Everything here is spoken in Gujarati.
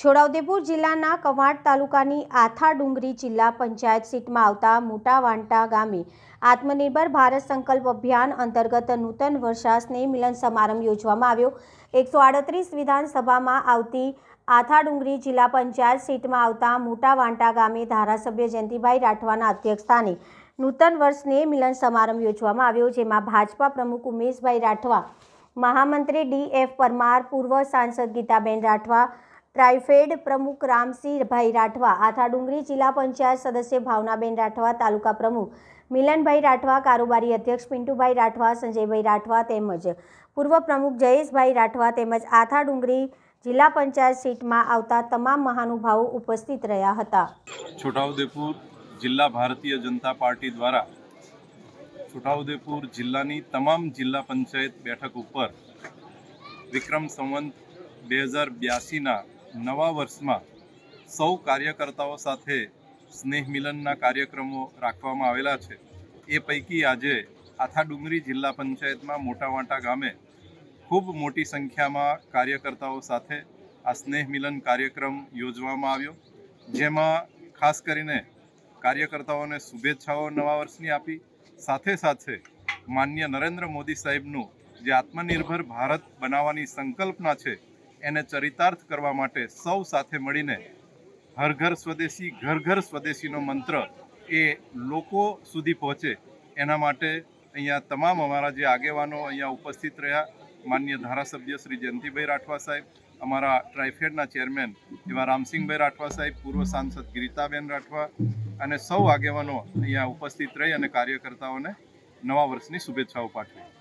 છોટાઉદેપુર જિલ્લાના કવાંટ તાલુકાની આથા ડુંગરી જિલ્લા પંચાયત સીટમાં આવતા મોટા વાંટા ગામે આત્મનિર્ભર ભારત સંકલ્પ અભિયાન અંતર્ગત નૂતન વર્ષા સ્નેહ મિલન સમારંભ યોજવામાં આવ્યો. એકસો આડત્રીસ વિધાનસભામાં આવતી આથા ડુંગરી જિલ્લા પંચાયત સીટમાં આવતા મોટા વાંટા ગામે ધારાસભ્ય જયંતિભાઈ રાઠવાના અધ્યક્ષસ્થાને નૂતન વર્ષ સ્નેહ મિલન સમારંભ યોજવામાં આવ્યો, જેમાં ભાજપા પ્રમુખ ઉમેશભાઈ રાઠવા, મહામંત્રી ડી એફ પરમાર, પૂર્વ સાંસદ ગીતાબેન રાઠવા ટ્રાઇફેડ પ્રમુખ રામસિંહભાઈ રાઠવા આથા ડુંગરી જિલ્લા પંચાયત સદસ્ય ભાવનાબેન રાઠવા, તાલુકા પ્રમુખ મિલનભાઈ રાઠવા, કારોબારી અધ્યક્ષ પિન્ટુભાઈ રાઠવા, સંજયભાઈ રાઠવા તેમજ પૂર્વ પ્રમુખ જયેશભાઈ રાઠવા તેમજ આથા ડુંગરી જિલ્લા પંચાયત સીટમાં આવતા તમામ મહાનુભાવો ઉપસ્થિત રહ્યા હતા. છોટાઉદેપુર જિલ્લા ભારતીય જનતા પાર્ટી દ્વારા છોટાઉદેપુર જિલ્લાની તમામ જિલ્લા પંચાયત બેઠક ઉપર વિક્રમ સંવંત બે હજાર બ્યાસીના નવા વર્ષમાં સૌ કાર્યકર્તાઓ સાથે સ્નેહ મિલનના કાર્યક્રમો રાખવામાં આવેલા છે. એ પૈકી આજે આથા ડુંગરી જિલ્લા પંચાયતમાં મોટા વાંટા ગામે ખૂબ મોટી સંખ્યામાં કાર્યકર્તાઓ સાથે આ સ્નેહ મિલન કાર્યક્રમ યોજવામાં આવ્યો. જેમાં ખાસ કરીને કાર્યકર્તાઓને શુભેચ્છાઓ નવા વર્ષની આપી. સાથે સાથે માન્ય નરેન્દ્ર મોદી સાહેબનું જે આત્મનિર્ભર ભારત બનાવવાની સંકલ્પના છે એને ચરિતાર્થ કરવા માટે સૌ સાથે મળીને હર ઘર સ્વદેશી, ઘર ઘર સ્વદેશીનો મંત્ર એ લોકો સુધી પહોંચે. એના માટે અહીંયા તમામ અમારા જે આગેવાનો અહીંયા ઉપસ્થિત રહ્યા, માન્ય ધારાસભ્ય શ્રી જયંતિભાઈ રાઠવા સાહેબ, અમારા ટ્રાઇફેડના ચેરમેન એવા રામસિંહભાઈ રાઠવા સાહેબ, પૂર્વ સાંસદ ગીરીતાબેન રાઠવા અને સૌ આગેવાનો અહીંયા ઉપસ્થિત રહી અને કાર્યકર્તાઓને નવા વર્ષની શુભેચ્છાઓ પાઠવી.